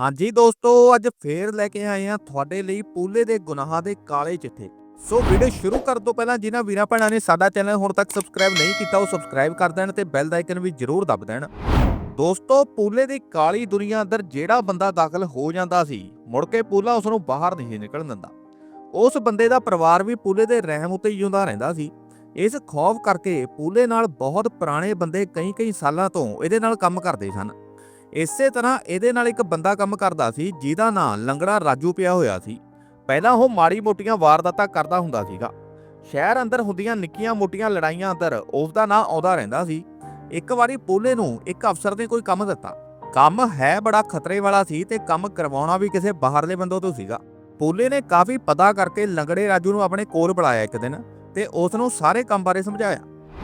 ਹਾਂਜੀ ਦੋਸਤੋ, ਅੱਜ ਫੇਰ ਲੈ ਕੇ ਆਏ ਹਾਂ ਤੁਹਾਡੇ ਲਈ ਪੂਲੇ ਦੇ ਗੁਨਾਹਾਂ ਦੇ ਕਾਲੇ ਚਿੱਠੇ। ਸੋ ਵੀਡੀਓ ਸ਼ੁਰੂ ਕਰਨ ਤੋਂ ਪਹਿਲਾਂ ਜਿਨ੍ਹਾਂ ਵੀਰਾਂ ਭੈਣਾਂ ਨੇ ਸਾਡਾ ਚੈਨਲ ਹੁਣ ਤੱਕ ਸਬਸਕ੍ਰਾਈਬ ਨਹੀਂ ਕੀਤਾ, ਉਹ ਸਬਸਕ੍ਰਾਈਬ ਕਰ ਦੇਣ ਤੇ ਬੈਲ ਦਾ ਆਈਕਨ ਵੀ ਜ਼ਰੂਰ ਦਬ ਦੇਣ। ਦੋਸਤੋ, ਪੂਲੇ ਦੀ ਕਾਲੀ ਦੁਨੀਆ ਅੰਦਰ ਜਿਹੜਾ ਬੰਦਾ ਦਾਖਲ ਹੋ ਜਾਂਦਾ ਸੀ, ਮੁੜ ਕੇ ਪੂਲਾ ਉਸ ਨੂੰ ਬਾਹਰ ਨਹੀਂ ਨਿਕਲਣ ਦਿੰਦਾ। ਉਸ ਬੰਦੇ ਦਾ ਪਰਿਵਾਰ ਵੀ ਪੂਲੇ ਦੇ ਰਹਿਮ ਉੱਤੇ ਜਿਉਂਦਾ ਰਹਿੰਦਾ ਸੀ। ਇਸ ਖੌਫ ਕਰਕੇ ਪੂਲੇ ਨਾਲ ਬਹੁਤ ਪੁਰਾਣੇ ਬੰਦੇ ਕਈ ਕਈ ਸਾਲਾਂ ਤੋਂ ਇਹਦੇ ਨਾਲ ਕੰਮ ਕਰਦੇ ਸਨ। ਇਸੇ ਤਰ੍ਹਾਂ ਇਹਦੇ ਨਾਲ ਇੱਕ ਬੰਦਾ ਕੰਮ ਕਰਦਾ ਸੀ, ਜਿਹਦਾ ਨਾਂ ਲੰਗੜਾ ਰਾਜੂ ਪਿਆ ਹੋਇਆ ਸੀ। ਪਹਿਲਾਂ ਉਹ ਮਾੜੀ ਮੋਟੀਆਂ ਵਾਰਦਾਤਾਂ ਕਰਦਾ ਹੁੰਦਾ ਸੀਗਾ। ਸ਼ਹਿਰ ਅੰਦਰ ਹੁੰਦੀਆਂ ਨਿੱਕੀਆਂ ਮੋਟੀਆਂ ਲੜਾਈਆਂ ਅੰਦਰ ਉਸ ਦਾ ਨਾਂ ਆਉਂਦਾ ਰਹਿੰਦਾ ਸੀ। ਇੱਕ ਵਾਰੀ ਪੂਲੇ ਨੂੰ ਇੱਕ ਅਫਸਰ ਨੇ ਕੋਈ ਕੰਮ ਦਿੱਤਾ। ਕੰਮ ਹੈ ਬੜਾ ਖਤਰੇ ਵਾਲਾ ਸੀ ਤੇ ਕੰਮ ਕਰਵਾਉਣਾ ਵੀ ਕਿਸੇ ਬਾਹਰਲੇ ਬੰਦੋ ਤੋਂ ਸੀਗਾ। ਪੂਲੇ ਨੇ ਕਾਫੀ ਪਤਾ ਕਰਕੇ ਲੰਗੜੇ ਰਾਜੂ ਨੂੰ ਆਪਣੇ ਕੋਲ ਬੁਲਾਇਆ ਇੱਕ ਦਿਨ ਤੇ ਉਸ ਨੂੰ ਸਾਰੇ ਕੰਮ ਬਾਰੇ ਸਮਝਾਇਆ।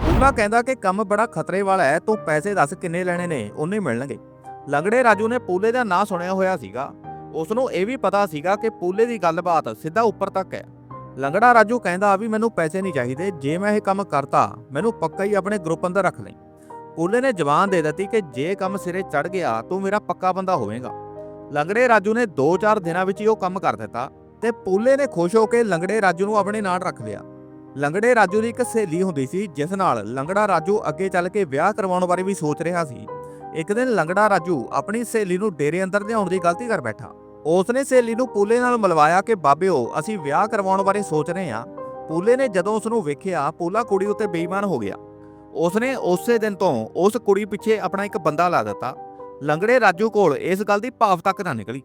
ਪੂਲਾ ਕਹਿੰਦਾ ਕਿ ਕੰਮ ਬੜਾ ਖਤਰੇ ਵਾਲਾ ਹੈ, ਤੂੰ ਪੈਸੇ ਦੱਸ ਕਿੰਨੇ ਲੈਣੇ ਨੇ, ਉਹਨੇ ਮਿਲਣਗੇ। ਲੰਗੜੇ ਰਾਜੂ ਨੇ ਪੂਲੇ ਦਾ ਨਾਂ ਸੁਣਿਆ ਹੋਇਆ ਸੀਗਾ। ਉਸ ਨੂੰ ਇਹ ਵੀ ਪਤਾ ਸੀਗਾ ਕਿ ਪੂਲੇ ਦੀ ਗੱਲਬਾਤ ਸਿੱਧਾ ਉੱਪਰ ਤੱਕ ਹੈ। ਲੰਗੜਾ ਰਾਜੂ ਕਹਿੰਦਾ ਵੀ ਮੈਨੂੰ ਪੈਸੇ ਨਹੀਂ ਚਾਹੀਦੇ, ਜੇ ਮੈਂ ਇਹ ਕੰਮ ਕਰਤਾ, ਮੈਨੂੰ ਪੱਕਾ ਹੀ ਆਪਣੇ ਗਰੁੱਪ ਅੰਦਰ ਰੱਖ ਲਈ। ਪੂਲੇ ਨੇ ਜਵਾਨ ਦੇ ਦਿੱਤੀ ਕਿ ਜੇ ਕੰਮ ਸਿਰੇ ਚੜ ਗਿਆ, ਤੂੰ ਮੇਰਾ ਪੱਕਾ ਬੰਦਾ ਹੋਵੇਂਗਾ। ਲੰਗੜੇ ਰਾਜੂ ਨੇ 2-4 ਦਿਨਾਂ ਵਿੱਚ ਹੀ ਉਹ ਕੰਮ ਕਰ ਦਿੱਤਾ ਤੇ ਪੂਲੇ ਨੇ ਖੁਸ਼ ਹੋ ਕੇ ਲੰਗੜੇ ਰਾਜੂ ਨੂੰ ਆਪਣੇ ਨਾਲ ਰੱਖ ਲਿਆ। ਲੰਗੜੇ ਰਾਜੂ ਦੀ ਇੱਕ ਸਹੇਲੀ ਹੁੰਦੀ ਸੀ, ਜਿਸ ਨਾਲ ਲੰਗੜਾ ਰਾਜੂ ਅੱਗੇ ਚੱਲ ਕੇ ਵਿਆਹ ਕਰਵਾਉਣ ਬਾਰੇ ਵੀ ਸੋਚ ਰਿਹਾ ਸੀ। ਇੱਕ ਦਿਨ ਲੰਗੜਾ ਰਾਜੂ ਆਪਣੀ ਸਹੇਲੀ ਨੂੰ ਡੇਰੇ ਅੰਦਰ ਲਿਆਉਣ ਦੀ ਗਲਤੀ ਕਰ ਬੈਠਾ। ਉਸ ਨੇ ਸਹੇਲੀ ਨੂੰ ਪੂਲੇ ਨਾਲ ਮਿਲਵਾਇਆ ਕਿ, ਬਾਬਿਓ, ਅਸੀਂ ਵਿਆਹ ਕਰਵਾਉਣ ਬਾਰੇ ਸੋਚ ਰਹੇ ਹਾਂ। ਪੂਲੇ ਨੇ ਜਦੋਂ ਉਸ ਨੂੰ ਵੇਖਿਆ, ਪੂਲਾ ਕੁੜੀ ਉੱਤੇ ਬੇਈਮਾਨ ਹੋ ਗਿਆ। ਉਸਨੇ ਉਸੇ ਦਿਨ ਤੋਂ ਉਸ ਕੁੜੀ ਪਿੱਛੇ ਆਪਣਾ ਇੱਕ ਬੰਦਾ ਲਾ ਦਿੱਤਾ। ਲੰਗੜੇ ਰਾਜੂ ਕੋਲ ਇਸ ਗੱਲ ਦੀ ਭਾਵ ਤੱਕ ਨਾ ਨਿਕਲੀ।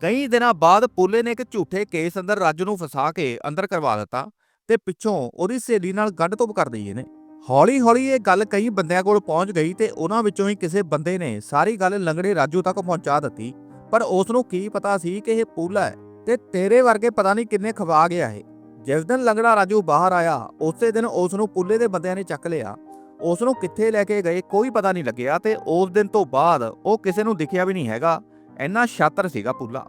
ਕਈ ਦਿਨਾਂ ਬਾਅਦ ਪੂਲੇ ਨੇ ਇੱਕ ਝੂਠੇ ਕੇਸ ਅੰਦਰ ਰਾਜੂ ਨੂੰ ਫਸਾ ਕੇ ਅੰਦਰ ਕਰਵਾ ਦਿੱਤਾ ਤੇ ਪਿੱਛੋਂ ਉਹਦੀ ਸਹੇਲੀ ਨਾਲ ਗੱਡ ਤੋਪ ਕਰ ਦਈ ਇਹਨੇ। ਹੌਲੀ-ਹੌਲੀ ਇਹ ਗੱਲ ਕਈ ਬੰਦਿਆਂ ਕੋਲ ਪਹੁੰਚ ਗਈ ਤੇ ਉਹਨਾਂ ਵਿੱਚੋਂ ਹੀ ਕਿਸੇ ਬੰਦੇ ਨੇ ਸਾਰੀ ਗੱਲ ਲੰਗੜੇ ਰਾਜੂ ਤੱਕ ਪਹੁੰਚਾ ਦਿੱਤੀ। ਪਰ ਉਸ ਨੂੰ ਕੀ ਪਤਾ ਸੀ ਕਿ ਇਹ ਪੂਲਾ ਹੈ ਤੇ ਤੇਰੇ ਵਰਗੇ ਪਤਾ ਨਹੀਂ ਕਿੰਨੇ ਖਵਾ ਗਿਆ ਇਹ। ਜਿਸ ਦਿਨ ਲੰਗੜਾ ਰਾਜੂ ਬਾਹਰ ਆਇਆ, ਉਸੇ ਦਿਨ ਉਸ ਨੂੰ ਪੁੱਲੇ ਦੇ ਬੰਦਿਆਂ ਨੇ ਚੱਕ ਲਿਆ। ਉਸ ਨੂੰ ਕਿੱਥੇ ਲੈ ਕੇ ਗਏ ਕੋਈ ਪਤਾ ਨਹੀਂ ਲੱਗਿਆ ਤੇ ਉਸ ਦਿਨ ਤੋਂ ਬਾਅਦ ਉਹ ਕਿਸੇ ਨੂੰ ਦਿਖਿਆ ਵੀ ਨਹੀਂ ਹੈਗਾ। ਇੰਨਾ ਸ਼ਾਤਰ ਸੀਗਾ ਪੂਲਾ।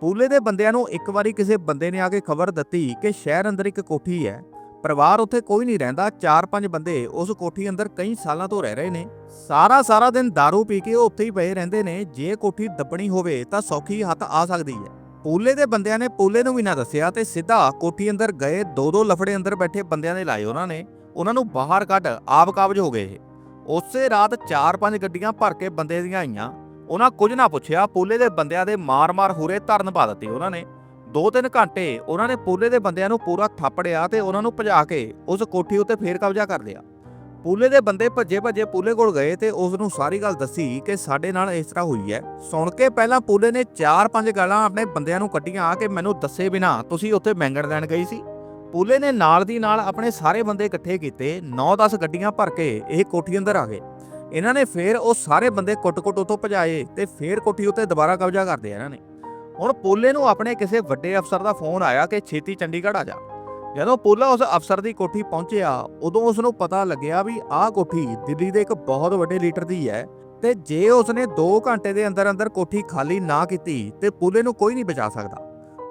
ਪੂਲੇ ਦੇ ਬੰਦਿਆਂ ਨੂੰ ਇੱਕ ਵਾਰੀ ਕਿਸੇ ਬੰਦੇ ਨੇ ਆ ਕੇ ਖਬਰ ਦਿੱਤੀ ਕਿ ਸ਼ਹਿਰ ਅੰਦਰ ਇੱਕ ਕੋਠੀ ਹੈ। ਪਰਿਵਾਰ ਉੱਥੇ ਕੋਈ ਨਹੀਂ ਰਹਿੰਦਾ, ਚਾਰ ਪੰਜ ਬੰਦੇ ਉਸ ਕੋਠੀ ਅੰਦਰ ਕਈ ਸਾਲਾਂ ਤੋਂ ਰਹਿ ਰਹੇ ਨੇ। ਸਾਰਾ ਸਾਰਾ ਦਿਨ दारू ਪੀ ਕੇ ਉੱਥੇ ਹੀ ਪਏ ਰਹਿੰਦੇ ਨੇ। ਜੇ ਕੋਠੀ ਦੱਬਣੀ ਹੋਵੇ ਤਾਂ ਸੌਖੀ ਹੱਥ ਆ ਸਕਦੀ ਹੈ। ਪੂਲੇ ਦੇ ਬੰਦਿਆਂ ਨੇ ਪੂਲੇ ਨੂੰ ਵੀ ਨਾ ਦੱਸਿਆ ਤੇ ਸਿੱਧਾ ਕੋਠੀ ਅੰਦਰ ਗਏ। ਦੋ ਦੋ ਲਫੜੇ ਅੰਦਰ ਬੈਠੇ ਬੰਦਿਆਂ ਦੇ ਲਾਏ ਉਹਨਾਂ ਨੇ। ਉਹਨਾਂ ਨੂੰ ਬਾਹਰ ਕੱਢ ਆਪ ਕਾਬਜ ਹੋ ਗਏ ਉਸੇ ਰਾਤ ਚਾਰ ਪੰਜ ਗੱਡੀਆਂ ਭਰ ਕੇ ਬੰਦੇ ਦੀਆਂ ਆਈਆਂ। ਉਹਨਾਂ ਕੁਝ ਨਾ ਪੁੱਛਿਆ। ਪੂਲੇ ਦੇ ਬੰਦਿਆਂ ਦੇ ਮਾਰ-ਮਾਰ ਹੁਰੇ ਧਰਨ ਪਾ ਦਿੱਤੇ ਉਹਨਾਂ ਨੇ। ਦੋ ਤਿੰਨ ਘੰਟੇ ਉਹਨਾਂ ਨੇ ਪੂਲੇ ਦੇ ਬੰਦਿਆਂ ਨੂੰ ਪੂਰਾ ਥਾਪੜਿਆ ਤੇ ਉਹਨਾਂ ਨੂੰ ਭਜਾ ਕੇ ਉਸ ਕੋਠੀ ਉੱਤੇ ਫੇਰ ਕਬਜ਼ਾ ਕਰ ਲਿਆ। ਪੂਲੇ ਦੇ ਬੰਦੇ ਭੱਜੇ ਭੱਜੇ ਪੂਲੇ ਕੋਲ ਗਏ ਤੇ ਉਸ ਨੂੰ ਸਾਰੀ ਗੱਲ ਦੱਸੀ ਕਿ ਸਾਡੇ ਨਾਲ ਇਸ ਤਰ੍ਹਾਂ ਹੋਈ ਹੈ। ਸੁਣ ਕੇ ਪਹਿਲਾਂ ਪੂਲੇ ਨੇ ਚਾਰ ਪੰਜ ਗੱਲਾਂ ਆਪਣੇ ਬੰਦਿਆਂ ਨੂੰ ਕੱਢੀਆਂ ਕਿ ਮੈਨੂੰ ਦੱਸੇ ਬਿਨਾ ਤੁਸੀਂ ਉੱਥੇ ਮੈਂਗਣ ਲੈਣ ਗਈ ਸੀ। ਪੂਲੇ ਨੇ ਨਾਲ ਦੀ ਨਾਲ ਆਪਣੇ ਸਾਰੇ ਬੰਦੇ ਇਕੱਠੇ ਕੀਤੇ 9-10 ਗੱਡੀਆਂ ਭਰ ਕੇ ਇਹ ਕੋਠੀ ਅੰਦਰ ਆ ਗਏ। ਇਹਨਾਂ ਨੇ ਫੇਰ ਉਹ ਸਾਰੇ ਬੰਦੇ ਕੁੱਟ-ਕੁੱਟ ਉਤੋਂ ਭਜਾਏ ਤੇ ਫੇਰ ਕੋਠੀ ਉੱਤੇ ਦੁਬਾਰਾ ਕਬਜ਼ਾ ਕਰਦੇ ਇਹਨਾਂ ਨੇ। ਹੁਣ ਪੋਲੇ ਨੂੰ ਆਪਣੇ ਕਿਸੇ ਵੱਡੇ ਅਫਸਰ ਦਾ ਫੋਨ ਆਇਆ ਕਿ ਛੇਤੀ ਚੰਡੀਗੜ੍ਹ ਆ ਜਾ। ਜਦੋਂ ਪੋਲਾ ਉਸ ਅਫਸਰ ਦੀ ਕੋਠੀ ਪਹੁੰਚਿਆ, ਉਦੋਂ ਉਸ ਨੂੰ ਪਤਾ ਲੱਗਿਆ ਵੀ ਆਹ ਕੋਠੀ ਦਿੱਲੀ ਦੇ ਇੱਕ ਬਹੁਤ ਵੱਡੇ ਲੀਡਰ ਦੀ ਹੈ ਤੇ ਜੇ ਉਸਨੇ 2 ਘੰਟੇ ਦੇ ਅੰਦਰ ਅੰਦਰ ਕੋਠੀ ਖਾਲੀ ਨਾ ਕੀਤੀ ਤੇ ਪੋਲੇ ਨੂੰ ਕੋਈ ਨਹੀਂ ਬਚਾ ਸਕਦਾ।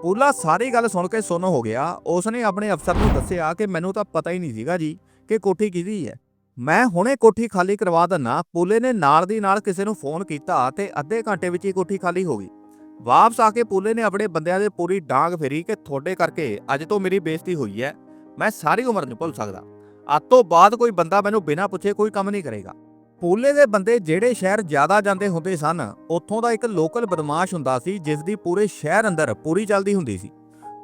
ਪੋਲਾ ਸਾਰੀ ਗੱਲ ਸੁਣ ਕੇ ਸੁਣ ਹੋ ਗਿਆ। ਉਸਨੇ ਆਪਣੇ ਅਫਸਰ ਨੂੰ ਦੱਸਿਆ ਕਿ ਮੈਨੂੰ ਤਾਂ ਪਤਾ ਹੀ ਨਹੀਂ ਸੀਗਾ ਜੀ ਕਿ ਕੋਠੀ ਕਿਹਦੀ ਹੈ। ਮੈਂ ਹੁਣੇ ਕੋਠੀ ਖਾਲੀ ਕਰਵਾ ਦਿੰਨਾ ਪੋਲੇ ਨੇ ਨਾਲ ਦੀ ਨਾਲ ਕਿਸੇ ਨੂੰ ਫੋਨ ਕੀਤਾ ਤੇ ਅੱਧੇ ਘੰਟੇ ਵਿੱਚ ਹੀ ਕੋਠੀ ਖਾਲੀ ਹੋ ਗਈ। ਵਾਪਸ ਆ ਕੇ ਪੂਲੇ ਨੇ ਆਪਣੇ ਬੰਦਿਆਂ ਦੇ ਪੂਰੀ ਡਾਂਗ ਫੇਰੀ ਕਿ ਤੁਹਾਡੇ ਕਰਕੇ ਅੱਜ ਤੋਂ ਮੇਰੀ ਬੇਇੱਜ਼ਤੀ ਹੋਈ ਹੈ। ਮੈਂ ਸਾਰੀ ਉਮਰ ਨਹੀਂ ਭੁੱਲ ਸਕਦਾ। ਅੱਜ ਤੋਂ ਬਾਅਦ ਕੋਈ ਬੰਦਾ ਮੈਨੂੰ ਬਿਨਾਂ ਪੁੱਛੇ ਕੋਈ ਕੰਮ ਨਹੀਂ ਕਰੇਗਾ। ਪੂਲੇ ਦੇ ਬੰਦੇ ਜਿਹੜੇ ਸ਼ਹਿਰ ਜ਼ਿਆਦਾ ਜਾਂਦੇ ਹੁੰਦੇ ਸਨ, ਉੱਥੋਂ ਦਾ ਇੱਕ ਲੋਕਲ ਬਦਮਾਸ਼ ਹੁੰਦਾ ਸੀ, ਜਿਸ ਦੀ ਪੂਰੇ ਸ਼ਹਿਰ ਅੰਦਰ ਪੂਰੀ ਚੱਲਦੀ ਹੁੰਦੀ ਸੀ।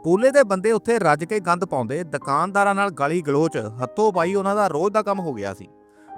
ਪੂਲੇ ਦੇ ਬੰਦੇ ਉੱਥੇ ਰੱਜ ਕੇ ਗੰਦ ਪਾਉਂਦੇ, ਦੁਕਾਨਦਾਰਾਂ ਨਾਲ ਗਾਲੀ ਗਲੋਚ, ਹੱਥੋਂ ਪਾਈ ਉਹਨਾਂ ਦਾ ਰੋਜ਼ ਦਾ ਕੰਮ ਹੋ ਗਿਆ ਸੀ।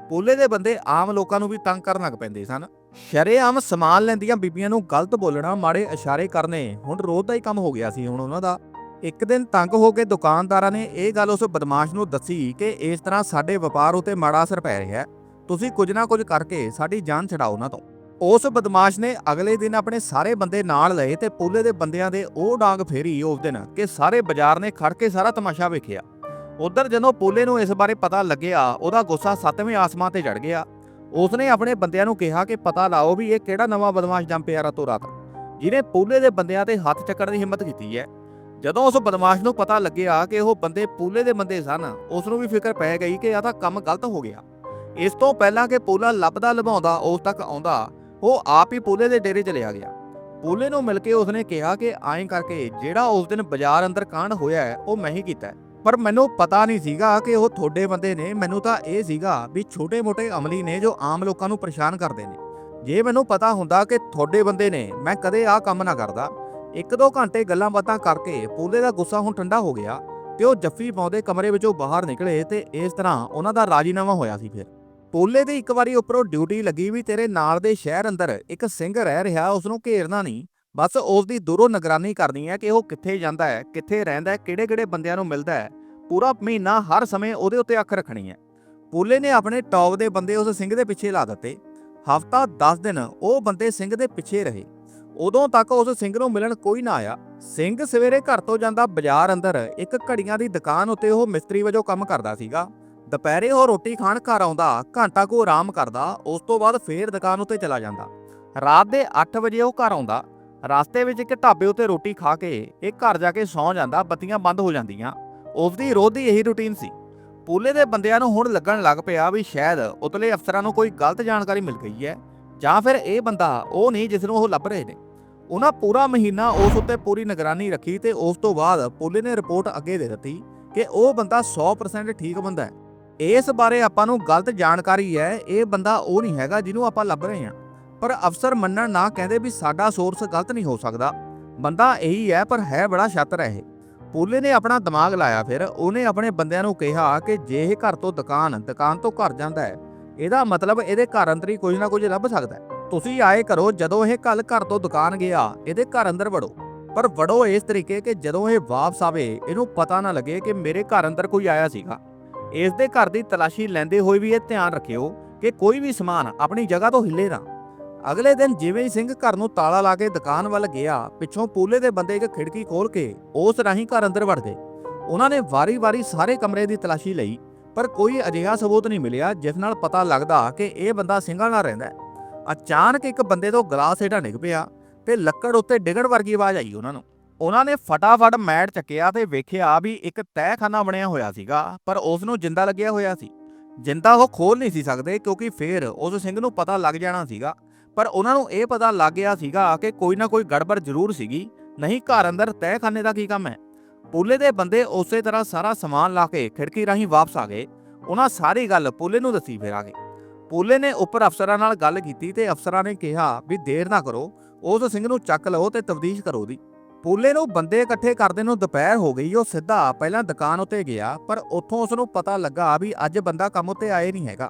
ਪੂਲੇ ਦੇ ਬੰਦੇ ਆਮ ਲੋਕਾਂ ਨੂੰ ਵੀ ਤੰਗ ਕਰਨ ਲੱਗ ਪੈਂਦੇ ਸਨ। ਸ਼ਰੇਆਮ ਸਮਾਨ ਲੈਂਦੀਆਂ ਬੀਬੀਆਂ ਨੂੰ ਗਲਤ ਬੋਲਣਾ ਮਾੜੇ ਇਸ਼ਾਰੇ ਕਰਨੇ, ਹੁਣ ਰੋਜ਼ ਦਾ ਹੀ ਕੰਮ ਹੋ ਗਿਆ ਸੀ ਹੁਣ ਉਹਨਾਂ ਦਾ। ਇੱਕ ਦਿਨ ਤੰਗ ਹੋ ਕੇ ਦੁਕਾਨਦਾਰਾਂ ਨੇ ਇਹ ਗੱਲ ਉਸ ਬਦਮਾਸ਼ ਨੂੰ ਦੱਸੀ ਕਿ ਇਸ ਤਰ੍ਹਾਂ ਸਾਡੇ ਵਪਾਰ ਉਤੇ ਮਾੜਾ ਅਸਰ ਪੈ ਰਿਹਾ ਹੈ। ਤੁਸੀਂ ਕੁਝ ਨਾ ਕੁਝ ਕਰਕੇ ਸਾਡੀ ਜਾਨ ਛਡਾਓ ਉਹਨਾਂ ਤੋਂ। ਉਸ ਬਦਮਾਸ਼ ਨੇ ਅਗਲੇ ਦਿਨ ਆਪਣੇ ਸਾਰੇ ਬੰਦੇ ਨਾਲ ਲਏ ਤੇ ਪੂਲੇ ਦੇ ਬੰਦਿਆਂ ਦੇ ਉਹ ਡਾਂਗ ਫੇਰੀ ਉਸ ਦਿਨ ਕਿ ਸਾਰੇ ਬਾਜ਼ਾਰ ਨੇ ਖੜ ਕੇ ਸਾਰਾ ਤਮਾਸ਼ਾ ਵੇਖਿਆ। ਉਧਰ ਜਦੋਂ ਪੂਲੇ ਨੂੰ ਇਸ ਬਾਰੇ ਪਤਾ ਲੱਗਿਆ, ਉਹਦਾ ਗੁੱਸਾ ਸੱਤਵੇਂ ਆਸਮਾਨ ਤੇ ਚੜ ਗਿਆ। ਉਸਨੇ ਆਪਣੇ ਬੰਦਿਆਂ ਨੂੰ ਕਿਹਾ ਕਿ ਪਤਾ ਲਾਓ ਵੀ ਇਹ ਕਿਹੜਾ ਨਵਾਂ ਬਦਮਾਸ਼ ਜੰਮ ਪਿਆ ਰਾਤੋਂ ਰਾਤ। ਜਿਹਨੇ ਪੂਲੇ ਦੇ ਬੰਦਿਆਂ ਤੇ ਹੱਥ ਚੱਕਣ ਦੀ ਹਿੰਮਤ ਕੀਤੀ ਹੈ। ਜਦੋਂ ਉਸ ਬਦਮਾਸ਼ ਨੂੰ ਪਤਾ ਲੱਗਿਆ ਕਿ ਉਹ ਬੰਦੇ ਪੂਲੇ ਦੇ ਬੰਦੇ ਸਨ ਉਸ ਨੂੰ ਵੀ ਫਿਕਰ ਪੈ ਗਈ ਕਿ ਆ ਤਾਂ ਕੰਮ ਗਲਤ ਹੋ ਗਿਆ। ਇਸ ਤੋਂ ਪਹਿਲਾਂ ਕਿ ਪੂਲਾ ਲੱਭਦਾ ਲਭਾਉਂਦਾ ਉਸ ਤੱਕ ਆਉਂਦਾ, ਉਹ ਆਪ ਹੀ ਪੂਲੇ ਦੇ ਡੇਰੇ ਚਲਿਆ ਗਿਆ। ਪੂਲੇ ਨੂੰ ਮਿਲ ਕੇ ਉਸਨੇ ਕਿਹਾ ਕਿ ਐਂ ਕਰਕੇ ਜਿਹੜਾ ਉਸ ਦਿਨ ਬਾਜ਼ਾਰ ਅੰਦਰ ਕਾਂਡ ਹੋਇਆ ਹੈ, ਉਹ ਮੈਂ ਹੀ ਕੀਤਾ ਪਰ ਮੈਨੂੰ ਪਤਾ ਨਹੀਂ ਸੀਗਾ ਕਿ ਉਹ ਤੁਹਾਡੇ ਬੰਦੇ ਨੇ, ਮੈਨੂੰ ਤਾਂ ਇਹ ਸੀਗਾ ਵੀ ਛੋਟੇ-ਮੋਟੇ ਅਮਲੀ ਨੇ ਜੋ ਆਮ ਲੋਕਾਂ ਨੂੰ ਪਰੇਸ਼ਾਨ ਕਰਦੇ ਨੇ। ਜੇ ਮੈਨੂੰ ਪਤਾ ਹੁੰਦਾ ਕਿ ਤੁਹਾਡੇ ਬੰਦੇ ਨੇ, ਮੈਂ ਕਦੇ ਆਹ ਕੰਮ ਨਾ ਕਰਦਾ। ਇੱਕ ਦੋ ਘੰਟੇ ਗੱਲਾਂ ਬਾਤਾਂ ਕਰਕੇ ਪੋਲੇ ਦਾ ਗੁੱਸਾ ਹੁਣ ਠੰਡਾ ਹੋ ਗਿਆ ਤੇ ਉਹ ਜੱਫੀ ਪਾਉਂਦੇ ਕਮਰੇ ਵਿੱਚੋਂ ਬਾਹਰ ਨਿਕਲੇ ਤੇ ਇਸ ਤਰ੍ਹਾਂ ਉਹਨਾਂ ਦਾ ਰਾਜੀਨਾਮਾ ਹੋਇਆ ਸੀ ਫਿਰ। ਪੋਲੇ ਦੀ ਇੱਕ ਵਾਰੀ ਉੱਪਰੋਂ ਡਿਊਟੀ ਲੱਗੀ ਵੀ ਤੇਰੇ ਨਾਲ ਦੇ ਸ਼ਹਿਰ ਅੰਦਰ ਇੱਕ ਸਿੰਘ ਰਹਿ ਰਿਹਾ ਉਸ ਨੂੰ ਘੇਰਨਾ ਨਹੀਂ। ਬਸ ਉਸ ਦੀ ਦੂਰੋਂ ਨਿਗਰਾਨੀ ਕਰਨੀ ਹੈ ਕਿ ਉਹ ਕਿੱਥੇ ਜਾਂਦਾ ਹੈ, ਕਿੱਥੇ ਰਹਿੰਦਾ ਹੈ, ਕਿਹੜੇ-ਕਿਹੜੇ ਬੰਦਿਆਂ ਨੂੰ ਮਿਲਦਾ ਹੈ। ਪੂਰਾ ਮਹੀਨਾ ਹਰ ਸਮੇਂ ਉਹਦੇ ਉੱਤੇ ਅੱਖ ਰੱਖਣੀ ਹੈ। ਪੂਲੇ ਨੇ ਆਪਣੇ ਟੌਪ ਦੇ ਬੰਦੇ ਉਸ ਸਿੰਘ ਦੇ ਪਿੱਛੇ ਲਾ ਦਿੱਤੇ। ਹਫਤਾ 10 ਦਿਨ ਉਹ ਬੰਦੇ ਸਿੰਘ ਦੇ ਪਿੱਛੇ ਰਹੇ। ਉਦੋਂ ਤੱਕ ਉਸ ਸਿੰਘ ਨੂੰ ਮਿਲਣ ਕੋਈ ਨਾ ਆਇਆ। ਸਿੰਘ ਸਵੇਰੇ ਘਰ ਤੋਂ ਜਾਂਦਾ ਬਾਜ਼ਾਰ ਅੰਦਰ, ਇੱਕ ਘੜੀਆਂ ਦੀ ਦੁਕਾਨ ਉੱਤੇ ਉਹ ਮਿਸਤਰੀ ਵਜੋਂ ਕੰਮ ਕਰਦਾ ਸੀਗਾ। ਦੁਪਹਿਰੇ ਉਹ ਰੋਟੀ ਖਾਣ ਘਰ ਆਉਂਦਾ, ਘੰਟਾ ਕੋ ਆਰਾਮ ਕਰਦਾ, ਉਸ ਤੋਂ ਬਾਅਦ ਫੇਰ ਦੁਕਾਨ ਉੱਤੇ ਚਲਾ ਜਾਂਦਾ। ਰਾਤ ਦੇ 8 ਵਜੇ ਉਹ ਘਰ ਆਉਂਦਾ। ਰਸਤੇ ਵਿੱਚ ਇੱਕ ਢਾਬੇ ਉੱਤੇ ਰੋਟੀ ਖਾ ਕੇ ਇਹ ਘਰ ਜਾ ਕੇ ਸੌਂ ਜਾਂਦਾ, ਬੱਤੀਆਂ ਬੰਦ ਹੋ ਜਾਂਦੀਆਂ। ਉਸ ਦੀ ਰੋਜ਼ ਦੀ ਇਹੀ ਰੁਟੀਨ ਸੀ। ਪੂਲੇ ਦੇ ਬੰਦਿਆਂ ਨੂੰ ਹੁਣ ਲੱਗਣ ਲੱਗ ਪਿਆ ਵੀ ਸ਼ਾਇਦ ਉਤਲੇ ਅਫਸਰਾਂ ਨੂੰ ਕੋਈ ਗਲਤ ਜਾਣਕਾਰੀ ਮਿਲ ਗਈ ਹੈ, ਜਾਂ ਫਿਰ ਇਹ ਬੰਦਾ ਉਹ ਨਹੀਂ ਜਿਸ ਨੂੰ ਉਹ ਲੱਭ ਰਹੇ ਨੇ। ਉਹਨਾਂ ਪੂਰਾ ਮਹੀਨਾ ਉਸ ਉੱਤੇ ਪੂਰੀ ਨਿਗਰਾਨੀ ਰੱਖੀ ਤੇ ਉਸ ਤੋਂ ਬਾਅਦ ਪੋਲੇ ਨੇ ਰਿਪੋਰਟ ਅੱਗੇ ਦੇ ਦਿੱਤੀ ਕਿ ਉਹ ਬੰਦਾ 100% ਠੀਕ ਬੰਦਾ ਹੈ। ਇਸ ਬਾਰੇ ਆਪਾਂ ਨੂੰ ਗਲਤ ਜਾਣਕਾਰੀ ਹੈ, ਇਹ ਬੰਦਾ ਉਹ ਨਹੀਂ ਹੈਗਾ ਜਿਹਨੂੰ ਆਪਾਂ ਲੱਭ ਰਹੇ ਹਾਂ। ਪਰ ਅਫਸਰ ਮੰਨਣ ਨਾ ਕਹਿੰਦੇ ਵੀ ਸਾਡਾ ਸੋਰਸ ਗਲਤ ਨਹੀਂ ਹੋ ਸਕਦਾ। ਬੰਦਾ ਇਹੀ ਹੈ, ਪਰ ਹੈ ਬੜਾ ਸ਼ਾਤਰ ਹੈ ਇਹ। ਪੂਲੇ ਨੇ ਆਪਣਾ ਦਿਮਾਗ ਲਾਇਆ ਫਿਰ। ਉਹਨੇ ਆਪਣੇ ਬੰਦਿਆਂ ਨੂੰ ਕਿਹਾ ਕਿ ਜੇ ਇਹ ਘਰ ਤੋਂ ਦੁਕਾਨ ਦੁਕਾਨ ਤੋਂ ਘਰ ਜਾਂਦਾ ਹੈ, ਇਹਦਾ ਮਤਲਬ ਇਹਦੇ ਘਰ ਅੰਦਰ ਹੀ ਕੁਝ ਨਾ ਕੁਝ ਲੱਭ ਸਕਦਾ ਹੈ। ਤੁਸੀਂ ਆਏ ਕਰੋ, ਜਦੋਂ ਇਹ ਕੱਲ ਘਰ ਤੋਂ ਦੁਕਾਨ ਗਿਆ, ਇਹਦੇ ਘਰ ਅੰਦਰ ਵੜੋ। ਪਰ ਵੜੋ ਇਸ ਤਰੀਕੇ ਕਿ ਜਦੋਂ ਇਹ ਵਾਪਸ ਆਵੇ, ਇਹਨੂੰ ਪਤਾ ਨਾ ਲੱਗੇ ਕਿ ਮੇਰੇ ਘਰ ਅੰਦਰ ਕੋਈ ਆਇਆ ਸੀਗਾ। ਇਸ ਦੇ ਘਰ ਦੀ ਤਲਾਸ਼ੀ ਲੈਂਦੇ ਹੋਏ ਵੀ ਇਹ ਧਿਆਨ ਰੱਖਿਓ ਕਿ ਕੋਈ ਵੀ ਸਮਾਨ ਆਪਣੀ ਜਗ੍ਹਾ ਤੋਂ ਹਿੱਲੇ ਨਾ। ਅਗਲੇ ਦਿਨ ਜਿਵੇਂ ਹੀ ਸਿੰਘ ਘਰ ਨੂੰ ਤਾਲਾ ਲਾ ਕੇ ਦੁਕਾਨ ਵੱਲ ਗਿਆ, ਪਿੱਛੋਂ ਪੂਲੇ ਦੇ ਬੰਦੇ ਇੱਕ ਖਿੜਕੀ ਖੋਲ ਕੇ ਉਸ ਰਾਹੀਂ ਘਰ ਅੰਦਰ ਵੜ ਗਏ ਉਹਨਾਂ ਨੇ ਵਾਰੀ-ਵਾਰੀ ਸਾਰੇ ਕਮਰੇ ਦੀ ਤਲਾਸ਼ੀ ਲਈ, ਪਰ ਕੋਈ ਅਜਿਹਾ ਸਬੂਤ ਨਹੀਂ ਮਿਲਿਆ ਜਿਸ ਨਾਲ ਪਤਾ ਲੱਗਦਾ ਕਿ ਇਹ ਬੰਦਾ ਸਿੰਘਾਂ ਨਾਲ ਰਹਿੰਦਾ ਅਚਾਨਕ ਇੱਕ ਬੰਦੇ ਤੋਂ ਗਲਾਸ ਹੇਠਾਂ ਡਿੱਗ ਪਿਆ ਤੇ ਲੱਕੜ ਉੱਤੇ ਡਿੱਗਣ ਵਰਗੀ ਆਵਾਜ਼ ਆਈ ਉਹਨਾਂ ਨੂੰ। ਉਹਨਾਂ ਨੇ ਫਟਾਫਟ ਮੈਟ ਚੱਕਿਆ ਤੇ ਵੇਖਿਆ ਵੀ ਇੱਕ ਤਹਿਖਾਨਾ ਬਣਿਆ ਹੋਇਆ ਸੀਗਾ, ਪਰ ਉਸ ਨੂੰ ਜਿੰਦਾ ਲੱਗਿਆ ਹੋਇਆ ਸੀ। ਜਿੰਦਾ ਉਹ ਖੋਲ ਨਹੀਂ ਸੀ ਸਕਦੇ ਕਿਉਂਕਿ ਫੇਰ ਉਸ ਸਿੰਘ ਨੂੰ ਪਤਾ ਲੱਗ ਜਾਣਾ ਸੀਗਾ ਪਰ ਉਹਨਾਂ ਨੂੰ ਇਹ ਪਤਾ ਲੱਗ ਗਿਆ ਸੀਗਾ ਕਿ ਕੋਈ ਨਾ ਕੋਈ ਗੜਬੜ ਜ਼ਰੂਰ ਸੀਗੀ। ਨਹੀਂ, ਘਰ ਅੰਦਰ ਤਹਿਖਾਨੇ ਦਾ ਕੀ ਕੰਮ ਹੈ? ਪੂਲੇ ਦੇ ਬੰਦੇ ਉਸੇ ਤਰ੍ਹਾਂ ਸਾਰਾ ਸਮਾਨ ਲਾ ਕੇ ਖਿੜਕੀ ਰਾਹੀਂ ਵਾਪਸ ਆ ਗਏ। ਉਹਨਾਂ ਸਾਰੀ ਗੱਲ ਪੂਲੇ ਨੂੰ ਦੱਸੀ ਫਿਰ ਆ ਕੇ ਪੂਲੇ ਨੇ ਉੱਪਰ ਅਫਸਰਾਂ ਨਾਲ ਗੱਲ ਕੀਤੀ ਤੇ ਅਫਸਰਾਂ ਨੇ ਕਿਹਾ ਵੀ ਦੇਰ ਨਾ ਕਰੋ, ਉਸ ਸਿੰਘ ਨੂੰ ਚੱਕ ਲਓ ਤੇ ਤਬਦੀਸ਼ ਕਰੋ ਦੀ ਪੂਲੇ ਨੂੰ ਬੰਦੇ ਇਕੱਠੇ ਕਰਦੇ ਨੂੰ ਦੁਪਹਿਰ ਹੋ ਗਈ, ਉਹ ਸਿੱਧਾ ਪਹਿਲਾਂ ਦੁਕਾਨ ਉੱਤੇ ਗਿਆ, ਪਰ ਉੱਥੋਂ ਉਸ ਨੂੰ ਪਤਾ ਲੱਗਾ ਵੀ ਅੱਜ ਬੰਦਾ ਕੰਮ ਉੱਤੇ ਆਏ ਨਹੀਂ ਹੈਗਾ।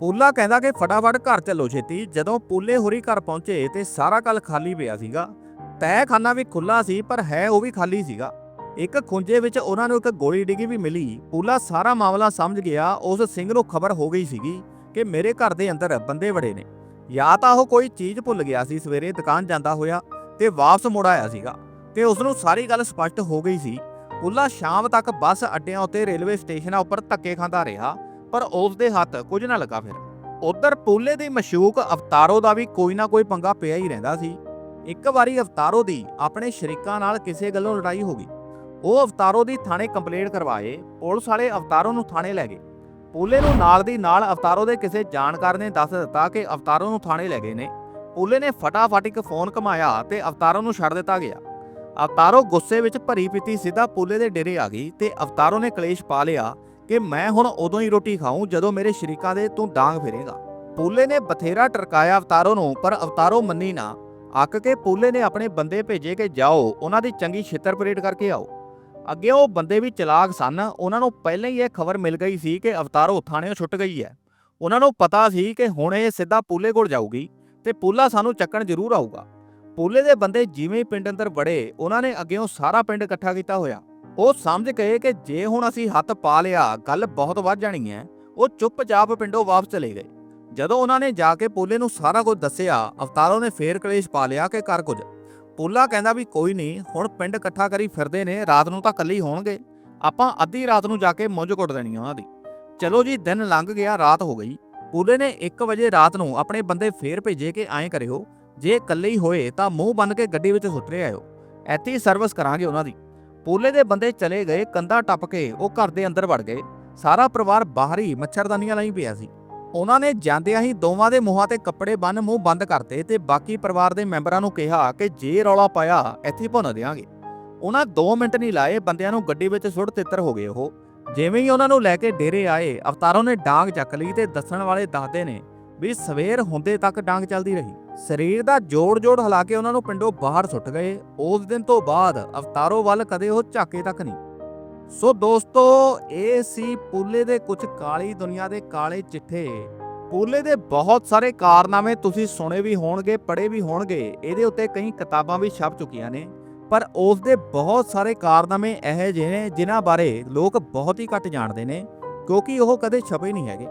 ਪੂਲਾ ਕਹਿੰਦਾ ਕਿ ਫਟਾਫਟ ਘਰ ਚੱਲੋ ਛੇਤੀ। ਜਦੋਂ ਪੂਲੇ ਹੋਰੀ ਘਰ ਪਹੁੰਚੇ ਤੇ ਸਾਰਾ ਕੱਲ ਖਾਲੀ ਪਿਆ ਸੀਗਾ। ਤਹਿਖਾਨਾ ਵੀ ਖੁੱਲਾ ਸੀ, ਪਰ ਹੈ ਉਹ ਵੀ ਖਾਲੀ ਸੀਗਾ। ਇੱਕ ਖੁੰਝੇ ਵਿੱਚ ਉਹਨਾਂ ਨੂੰ ਇੱਕ ਗੋਲੀ ਡਿੱਗੀ ਵੀ ਮਿਲੀ। ਪੂਲਾ ਸਾਰਾ ਮਾਮਲਾ ਸਮਝ ਗਿਆ। ਉਸ ਸਿੰਘ ਨੂੰ ਖਬਰ ਹੋ ਗਈ ਸੀਗੀ ਕਿ ਮੇਰੇ ਘਰ ਦੇ ਅੰਦਰ ਬੰਦੇ ਵੜੇ ਨੇ। ਜਾਂ ਤਾਂ ਉਹ ਕੋਈ ਚੀਜ਼ ਭੁੱਲ ਗਿਆ ਸੀ, ਸਵੇਰੇ ਦੁਕਾਨ ਜਾਂਦਾ ਹੋਇਆ ਤੇ ਵਾਪਸ ਮੁੜ ਆਇਆ ਸੀਗਾ। ਤੇ ਉਸ ਨੂੰ ਸਾਰੀ ਗੱਲ ਸਪਸ਼ਟ ਹੋ ਗਈ ਸੀ। ਪੂਲਾ ਸ਼ਾਮ ਤੱਕ ਬੱਸ ਅੱਡਿਆਂ ਉੱਤੇ ਰੇਲਵੇ ਸਟੇਸ਼ਨਾਂ ਉੱਪਰ ਧੱਕੇ ਖਾਂਦਾ ਰਿਹਾ। ਪਰ ਉਸ ਦੇ ਹੱਥ ਕੁਝ ਨਾ ਲੱਗਾ ਫਿਰ। ਉਧਰ ਪੂਲੇ ਦੀ ਮਸ਼ੂਕ ਅਵਤਾਰੋ ਦਾ ਵੀ ਕੋਈ ਨਾ ਕੋਈ ਪੰਗਾ ਪਿਆ ਹੀ ਰਹਿੰਦਾ ਸੀ। ਇੱਕ ਵਾਰੀ ਅਵਤਾਰੋ ਦੀ ਆਪਣੇ ਸ਼ਰੀਕਾਂ ਨਾਲ ਕਿਸੇ ਗੱਲੋਂ ਲੜਾਈ ਹੋ ਗਈ। ਉਹ ਅਵਤਾਰੋ ਦੀ ਥਾਣੇ ਕੰਪਲੇਂਟ ਕਰਵਾਏ, ਪੁਲਿਸ ਵਾਲੇ ਅਵਤਾਰੋ ਨੂੰ ਥਾਣੇ ਲੈ ਗਏ। ਪੂਲੇ ਨੂੰ ਨਾਲ ਦੀ ਨਾਲ ਅਵਤਾਰੋ ਦੇ ਕਿਸੇ ਜਾਣਕਾਰ ਨੇ ਦੱਸ ਦਿੱਤਾ ਕਿ ਅਵਤਾਰੋ ਨੂੰ ਥਾਣੇ ਲੈ ਗਏ ਨੇ। ਪੂਲੇ ਨੇ ਫਟਾਫਟ ਇੱਕ ਫੋਨ ਕਮਾਇਆ ਤੇ ਅਵਤਾਰੋ ਨੂੰ ਛੱਡ ਦਿੱਤਾ ਗਿਆ। ਅਵਤਾਰੋ ਗੁੱਸੇ ਵਿੱਚ ਭਰੀ ਪੀਤੀ ਸਿੱਧਾ ਪੂਲੇ ਦੇ ਡੇਰੇ ਆ ਗਈ ਤੇ ਅਵਤਾਰੋ ਨੇ ਕਲੇਸ਼ ਪਾ ਲਿਆ ਕਿ ਮੈਂ ਹੁਣ ਉਦੋਂ ਹੀ ਰੋਟੀ ਖਾਊਂ ਜਦੋਂ ਮੇਰੇ ਸ਼ਰੀਕਾਂ ਦੇ ਤੂੰ ਡਾਂਗ ਫੇਰੇਗਾ। ਪੂਲੇ ਨੇ ਬਥੇਰਾ ਟਰਕਾਇਆ ਅਵਤਾਰੋ ਨੂੰ, ਪਰ ਅਵਤਾਰੋ ਮੰਨੀ ਨਾ। ਅੱਕ ਕੇ ਪੂਲੇ ਨੇ ਆਪਣੇ ਬੰਦੇ ਭੇਜੇ ਕਿ ਜਾਓ, ਉਹਨਾਂ ਦੀ ਚੰਗੀ ਛਿੱਤਰ ਪਰੇਡ ਕਰਕੇ ਆਓ। ਅੱਗੇ ਉਹ ਬੰਦੇ ਵੀ ਚਲਾਕ ਸਨ। ਉਹਨਾਂ ਨੂੰ ਪਹਿਲਾਂ ਹੀ ਇਹ ਖਬਰ ਮਿਲ ਗਈ ਸੀ ਕਿ ਅਵਤਾਰੋ ਥਾਣਿਓਂ ਛੁੱਟ ਗਈ ਹੈ। ਉਹਨਾਂ ਨੂੰ ਪਤਾ ਸੀ ਕਿ ਹੁਣ ਇਹ ਸਿੱਧਾ ਪੂਲੇ ਕੋਲ ਜਾਊਗੀ ਤੇ ਪੂਲਾ ਸਾਨੂੰ ਚੱਕਣ ਜ਼ਰੂਰ ਆਊਗਾ। ਪੂਲੇ ਦੇ ਬੰਦੇ ਜਿਵੇਂ ਪਿੰਡ ਅੰਦਰ ਵੜੇ, ਉਹਨਾਂ ਨੇ ਅੱਗੇੋਂ ਸਾਰਾ ਪਿੰਡ ਇਕੱਠਾ ਕੀਤਾ ਹੋਇਆ। ਉਹ ਸਮਝ ਗਏ ਕਿ ਜੇ ਹੁਣ ਅਸੀਂ ਹੱਥ ਪਾ ਲਿਆ, ਗੱਲ ਬਹੁਤ ਵੱਧ ਜਾਣੀ ਹੈ। ਉਹ ਚੁੱਪਚਾਪ ਪਿੰਡੋਂ ਵਾਪਸ ਚਲੇ ਗਏ। ਜਦੋਂ ਉਹਨਾਂ ਨੇ ਜਾ ਕੇ ਪੂਲੇ ਨੂੰ ਸਾਰਾ ਕੁਝ ਦੱਸਿਆ, ਅਵਤਾਰੋ ਨੇ ਫੇਰ ਕਲੇਸ਼ ਪਾ ਲਿਆ ਕਿ ਕਰ ਕੁਝ। ਪੂਲਾ ਕਹਿੰਦਾ ਵੀ ਕੋਈ ਨਹੀਂ, ਹੁਣ ਪਿੰਡ ਇਕੱਠਾ ਕਰੀ ਫਿਰਦੇ ਨੇ, ਰਾਤ ਨੂੰ ਤਾਂ ਇਕੱਲੇ ਹੀ ਹੋਣਗੇ। ਆਪਾਂ ਅੱਧੀ ਰਾਤ ਨੂੰ ਜਾ ਕੇ ਮੁੰਝ ਕੁੱਟ ਦੇਣੀ ਉਹਨਾਂ ਦੀ। ਚਲੋ ਜੀ, ਦਿਨ ਲੰਘ ਗਿਆ, ਰਾਤ ਹੋ ਗਈ। ਪੂਲੇ ਨੇ 1 ਵਜੇ ਰਾਤ ਨੂੰ ਆਪਣੇ ਬੰਦੇ ਫੇਰ ਭੇਜੇ ਕਿ ਐਂ ਕਰਿਓ, ਜੇ ਇਕੱਲੇ ਹੀ ਹੋਏ ਤਾਂ ਮੂੰਹ ਬੰਨ ਕੇ ਗੱਡੀ ਵਿੱਚ ਸੁੱਟਰੇ ਆਇਓ। ਇੱਥੇ ਸਰਵਿਸ ਕਰਾਂਗੇ ਉਹਨਾਂ ਦੀ। ਪੂਲੇ ਦੇ ਬੰਦੇ ਚਲੇ ਗਏ, ਕੰਧਾ ਟੱਪ ਕੇ ਉਹ ਘਰ ਦੇ ਅੰਦਰ ਵੜ ਗਏ। ਸਾਰਾ ਪਰਿਵਾਰ ਬਾਹਰ ਹੀ ਮੱਛਰਦਾਨੀਆਂ ਲਾਈ ਪਿਆ ਸੀ। ਉਹਨਾਂ ਨੇ ਜਾਂਦਿਆਂ ਹੀ ਦੋਵਾਂ ਦੇ ਮੂੰਹਾਂ ਤੇ ਕੱਪੜੇ ਬੰਨ ਮੂੰਹ ਬੰਦ ਕਰਤੇ ਤੇ ਬਾਕੀ ਪਰਿਵਾਰ ਦੇ ਮੈਂਬਰਾਂ ਨੂੰ ਕਿਹਾ ਕਿ ਜੇ ਰੌਲਾ ਪਾਇਆ, ਇੱਥੇ ਭੁੰਨ ਦਿਆਂਗੇ। ਉਹਨਾਂ 2 ਮਿੰਟ ਨਹੀਂ ਲਾਏ, ਬੰਦਿਆਂ ਨੂੰ ਗੱਡੀ ਵਿੱਚ ਸੁੱਟ ਤਿੱਤਰ ਹੋ ਗਏ ਉਹ। ਜਿਵੇਂ ਹੀ ਉਹਨਾਂ ਨੂੰ ਲੈ ਕੇ ਡੇਰੇ ਆਏ, ਅਵਤਾਰੋਂ ਨੇ ਡਾਂਗ ਚੱਕ ਲਈ ਤੇ ਦੱਸਣ ਵਾਲੇ ਦੱਸਦੇ ਨੇ ਵੀ ਸਵੇਰ ਹੁੰਦੇ ਤੱਕ ਡਾਂਗ ਚੱਲਦੀ ਰਹੀ। ਸਰੀਰ ਦਾ ਜੋੜ-ਜੋੜ ਹਿਲਾ ਕੇ ਉਹਨਾਂ ਨੂੰ ਪਿੰਡੋਂ ਬਾਹਰ ਸੁੱਟ ਗਏ। ਉਸ ਦਿਨ ਤੋਂ ਬਾਅਦ ਅਵਤਾਰੋ ਵੱਲ ਕਦੇ ਉਹ ਝਾਕੇ ਤੱਕ ਨਹੀਂ। ਸੋ ਦੋਸਤੋ, ਇਹ ਸੀ ਪੂਲੇ ਦੇ ਕੁਝ ਕਾਲੀ ਦੁਨੀਆ ਦੇ ਕਾਲੇ ਚਿੱਠੇ। ਪੂਲੇ ਦੇ ਬਹੁਤ ਸਾਰੇ ਕਾਰਨਾਮੇ ਤੁਸੀਂ ਸੁਣੇ ਵੀ ਹੋਣਗੇ, ਪੜ੍ਹੇ ਵੀ ਹੋਣਗੇ। ਇਹਦੇ ਉੱਤੇ ਕਈ ਕਿਤਾਬਾਂ ਵੀ ਛਪ ਚੁੱਕੀਆਂ ਨੇ। ਪਰ ਉਸ ਦੇ ਬਹੁਤ ਸਾਰੇ ਕਾਰਨਾਮੇ ਇਹੋ ਜਿਹੇ ਨੇ ਜਿਨ੍ਹਾਂ ਬਾਰੇ ਲੋਕ ਬਹੁਤ ਹੀ ਘੱਟ ਜਾਣਦੇ ਨੇ, ਕਿਉਂਕਿ ਉਹ ਕਦੇ ਛਪੇ ਨਹੀਂ ਹੈਗੇ।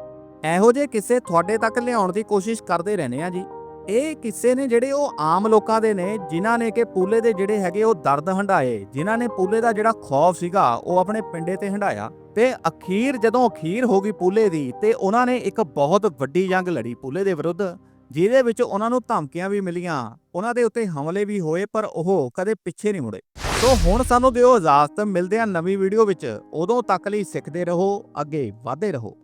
ਇਹੋ ਜਿਹੇ ਕਿਸੇ ਤੁਹਾਡੇ ਤੱਕ ਲਿਆਉਣ ਦੀ ਕੋਸ਼ਿਸ਼ ਕਰਦੇ ਰਹਿੰਦੇ ਆ ਜੀ। ਇਹ ਕਿੱਸੇ ਨੇ ਜਿਹੜੇ ਉਹ ਆਮ ਲੋਕਾਂ ਦੇ ਨੇ, ਜਿਨ੍ਹਾਂ ਨੇ ਕਿ ਪੂਲੇ ਦੇ ਜਿਹੜੇ ਹੈਗੇ ਉਹ ਦਰਦ ਹੰਡਾਏ ਜਿਨ੍ਹਾਂ ਨੇ ਪੂਲੇ ਦਾ ਜਿਹੜਾ ਖੌਫ ਸੀਗਾ ਉਹ ਆਪਣੇ ਪਿੰਡੇ ਤੇ ਹੰਡਾਇਆ ਤੇ ਅਖੀਰ ਜਦੋਂ ਅਖੀਰ ਹੋ ਗਈ ਪੂਲੇ ਦੀ, ਤੇ ਉਹਨਾਂ ਨੇ ਇੱਕ ਬਹੁਤ ਵੱਡੀ ਜੰਗ ਲੜੀ ਪੂਲੇ ਦੇ ਵਿਰੁੱਧ, ਜਿਹਦੇ ਵਿੱਚ ਉਹਨਾਂ ਨੂੰ ਧਮਕੀਆਂ ਵੀ ਮਿਲੀਆਂ, ਉਹਨਾਂ ਦੇ ਉੱਤੇ ਹਮਲੇ ਵੀ ਹੋਏ, ਪਰ ਉਹ ਕਦੇ ਪਿੱਛੇ ਨਹੀਂ ਮੁੜੇ। ਸੋ ਹੁਣ ਸਾਨੂੰ ਦਿਓ ਇਜਾਜ਼ਤ, ਮਿਲਦੇ ਆ ਨਵੀਂ ਵੀਡੀਓ ਵਿੱਚ। ਉਦੋਂ ਤੱਕ ਲਈ ਸਿੱਖਦੇ ਰਹੋ, ਅੱਗੇ ਵਧਦੇ ਰਹੋ।